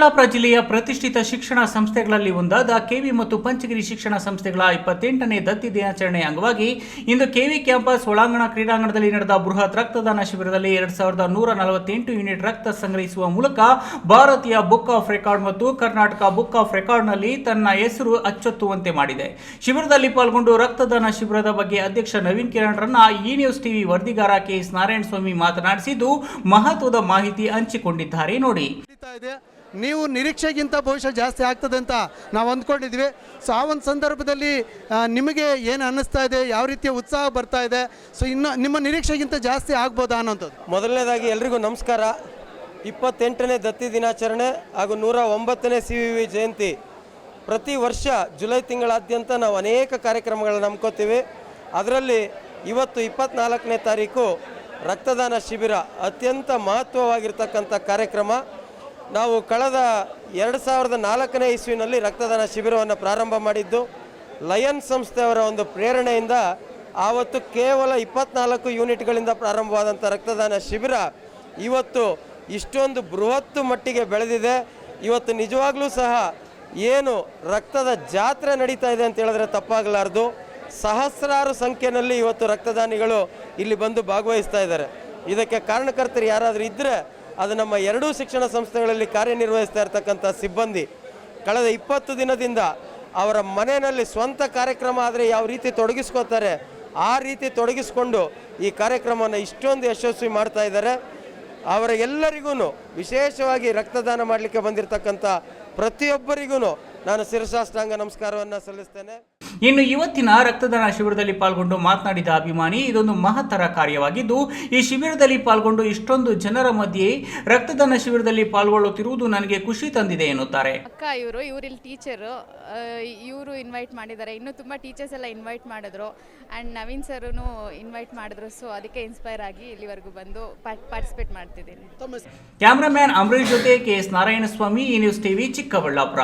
ಚಿಕ್ಕಬಳ್ಳಾಪುರ ಜಿಲ್ಲೆಯ ಪ್ರತಿಷ್ಠಿತ ಶಿಕ್ಷಣ ಸಂಸ್ಥೆಗಳಲ್ಲಿ ಒಂದಾದ ಕೆವಿ ಮತ್ತು ಪಂಚಗಿರಿ ಶಿಕ್ಷಣ ಸಂಸ್ಥೆಗಳ ಇಪ್ಪತ್ತೆಂಟನೇ ದತ್ತಿ ದಿನಾಚರಣೆ ಅಂಗವಾಗಿ ಇಂದು ಕೆವಿ ಕ್ಯಾಂಪಸ್ ಒಳಾಂಗಣ ಕ್ರೀಡಾಂಗಣದಲ್ಲಿ ನಡೆದ ಬೃಹತ್ ರಕ್ತದಾನ ಶಿಬಿರದಲ್ಲಿ ಎರಡ್ ಸಾವಿರದ ನೂರ ನಲವತ್ತೆಂಟು ಯೂನಿಟ್ ರಕ್ತ ಸಂಗ್ರಹಿಸುವ ಮೂಲಕ ಭಾರತೀಯ ಬುಕ್ ಆಫ್ ರೆಕಾರ್ಡ್ ಮತ್ತು ಕರ್ನಾಟಕ ಬುಕ್ ಆಫ್ ರೆಕಾರ್ಡ್ನಲ್ಲಿ ತನ್ನ ಹೆಸರು ಅಚ್ಚೊತ್ತುವಂತೆ ಮಾಡಿದೆ. ಶಿಬಿರದಲ್ಲಿ ಪಾಲ್ಗೊಂಡು ರಕ್ತದಾನ ಶಿಬಿರದ ಬಗ್ಗೆ ಅಧ್ಯಕ್ಷ ನವೀನ್ ಕಿರಣ್ ರನ್ನ ಈ ನ್ಯೂಸ್ ಟಿವಿ ವರದಿಗಾರ ಕೆಎಸ್ ನಾರಾಯಣಸ್ವಾಮಿ ಮಾತನಾಡಿಸಿದ್ದು ಮಹತ್ವದ ಮಾಹಿತಿ ಹಂಚಿಕೊಂಡಿದ್ದಾರೆ. ನೋಡಿ. ನೀವು ನಿರೀಕ್ಷೆಗಿಂತ ಭವಿಷ್ಯ ಜಾಸ್ತಿ ಆಗ್ತದೆ ಅಂತ ನಾವು ಅಂದ್ಕೊಂಡಿದ್ವಿ. ಸೊ ಆ ಒಂದು ಸಂದರ್ಭದಲ್ಲಿ ನಿಮಗೆ ಏನು ಅನ್ನಿಸ್ತಾ ಇದೆ? ಯಾವ ರೀತಿಯ ಉತ್ಸಾಹ ಬರ್ತಾ ಇದೆ? ಸೊ ಇನ್ನು ನಿಮ್ಮ ನಿರೀಕ್ಷೆಗಿಂತ ಜಾಸ್ತಿ ಆಗ್ಬೋದಾ ಅನ್ನೋಂಥದ್ದು ಮೊದಲನೇದಾಗಿ ಎಲ್ರಿಗೂ ನಮಸ್ಕಾರ. ಇಪ್ಪತ್ತೆಂಟನೇ ದತ್ತಿ ದಿನಾಚರಣೆ ಹಾಗೂ ನೂರ ಒಂಬತ್ತನೇ ಸಿ ವಿ ವಿ ಜಯಂತಿ. ಪ್ರತಿ ವರ್ಷ ಜುಲೈ ತಿಂಗಳಾದ್ಯಂತ ನಾವು ಅನೇಕ ಕಾರ್ಯಕ್ರಮಗಳನ್ನು ನಂಬ್ಕೋತೀವಿ ಅದರಲ್ಲಿ ಇವತ್ತು ಇಪ್ಪತ್ನಾಲ್ಕನೇ ತಾರೀಕು ರಕ್ತದಾನ ಶಿಬಿರ. ಅತ್ಯಂತ ಮಹತ್ವವಾಗಿರ್ತಕ್ಕಂಥ ಕಾರ್ಯಕ್ರಮ. ನಾವು ಕಳೆದ ಎರಡು ಸಾವಿರದ ನಾಲ್ಕನೇ ಇಸ್ವಿನಲ್ಲಿ ರಕ್ತದಾನ ಶಿಬಿರವನ್ನು ಪ್ರಾರಂಭ ಮಾಡಿದ್ದು ಲಯನ್ ಸಂಸ್ಥೆಯವರ ಒಂದು ಪ್ರೇರಣೆಯಿಂದ ಆವತ್ತು ಕೇವಲ ಇಪ್ಪತ್ನಾಲ್ಕು ಯೂನಿಟ್ಗಳಿಂದ ಪ್ರಾರಂಭವಾದಂಥ ರಕ್ತದಾನ ಶಿಬಿರ ಇವತ್ತು ಇಷ್ಟೊಂದು ಬೃಹತ್ತು ಮಟ್ಟಿಗೆ ಬೆಳೆದಿದೆ. ಇವತ್ತು ನಿಜವಾಗ್ಲೂ ಸಹ ಏನು ರಕ್ತದ ಜಾತ್ರೆ ನಡೀತಾ ಇದೆ ಅಂತ ಹೇಳಿದ್ರೆ ತಪ್ಪಾಗಲಾರ್ದು. ಸಹಸ್ರಾರು ಸಂಖ್ಯೆಯಲ್ಲಿ ಇವತ್ತು ರಕ್ತದಾನಿಗಳು ಇಲ್ಲಿ ಬಂದು ಭಾಗವಹಿಸ್ತಾ ಇದ್ದಾರೆ. ಇದಕ್ಕೆ ಕಾರಣಕರ್ತರು ಯಾರಾದರೂ ಇದ್ದರೆ ಅದು ನಮ್ಮ ಎರಡೂ ಶಿಕ್ಷಣ ಸಂಸ್ಥೆಗಳಲ್ಲಿ ಕಾರ್ಯನಿರ್ವಹಿಸ್ತಾ ಇರತಕ್ಕಂಥ ಸಿಬ್ಬಂದಿ. ಕಳೆದ ಇಪ್ಪತ್ತು ದಿನದಿಂದ ಅವರ ಮನೆಯಲ್ಲಿ ಸ್ವಂತ ಕಾರ್ಯಕ್ರಮ ಆದರೆ ಯಾವ ರೀತಿ ತೊಡಗಿಸ್ಕೋತಾರೆ, ಆ ರೀತಿ ತೊಡಗಿಸ್ಕೊಂಡು ಈ ಕಾರ್ಯಕ್ರಮವನ್ನು ಇಷ್ಟೊಂದು ಯಶಸ್ವಿ ಮಾಡ್ತಾ ಇದ್ದಾರೆ. ಅವರ ಎಲ್ಲರಿಗೂ ವಿಶೇಷವಾಗಿ ರಕ್ತದಾನ ಮಾಡಲಿಕ್ಕೆ ಬಂದಿರತಕ್ಕಂಥ ಪ್ರತಿಯೊಬ್ಬರಿಗೂ ನಾನು ಶಿರಸಾಷ್ಟಾಂಗ ನಮಸ್ಕಾರವನ್ನು ಸಲ್ಲಿಸ್ತೇನೆ. ಇನ್ನು ಇವತ್ತಿನ ರಕ್ತದಾನ ಶಿಬಿರದಲ್ಲಿ ಪಾಲ್ಗೊಂಡು ಮಾತನಾಡಿದ ಅಭಿಮಾನಿ ಇದೊಂದು ಮಹತ್ತರ ಕಾರ್ಯವಾಗಿದ್ದು ಈ ಶಿಬಿರದಲ್ಲಿ ಪಾಲ್ಗೊಂಡು ಇಷ್ಟೊಂದು ಜನರ ಮಧ್ಯೆ ರಕ್ತದಾನ ಶಿಬಿರದಲ್ಲಿ ಪಾಲ್ಗೊಳ್ಳುತ್ತಿರುವುದು ನನಗೆ ಖುಷಿ ತಂದಿದೆ ಎನ್ನುತ್ತಾರೆ. ಅಕ್ಕ ಇವರು ಇವರು ಇಲ್ಲಿ ಟೀಚರು ಇವರು ಇನ್ವೈಟ್ ಮಾಡಿದ್ದಾರೆ. ಇನ್ನೂ ತುಂಬ ಟೀಚರ್ಸ್ ಎಲ್ಲ ಇನ್ವೈಟ್ ಮಾಡಿದ್ರು. ಆ್ಯಂಡ್ ನವೀನ್ ಸರೂ ಇನ್ವೈಟ್ ಮಾಡಿದ್ರು. ಸೊ ಅದಕ್ಕೆ ಇನ್ಸ್ಪೈರ್ ಆಗಿ ಇಲ್ಲಿವರೆಗೂ ಬಂದು ಪಾರ್ಟಿಸಿಪೇಟ್ ಮಾಡ್ತಿದ್ದೀನಿ. ಕ್ಯಾಮ್ರಾ ಕ್ಯಾಮ್ರಾಮ್ಯಾನ್ ಅಂಬರೀಶ್ ಜೊತೆ ಕೆ ಎಸ್ ನಾರಾಯಣಸ್ವಾಮಿ ಈ ನ್ಯೂಸ್ ಟಿವಿ ಚಿಕ್ಕಬಳ್ಳಾಪುರ.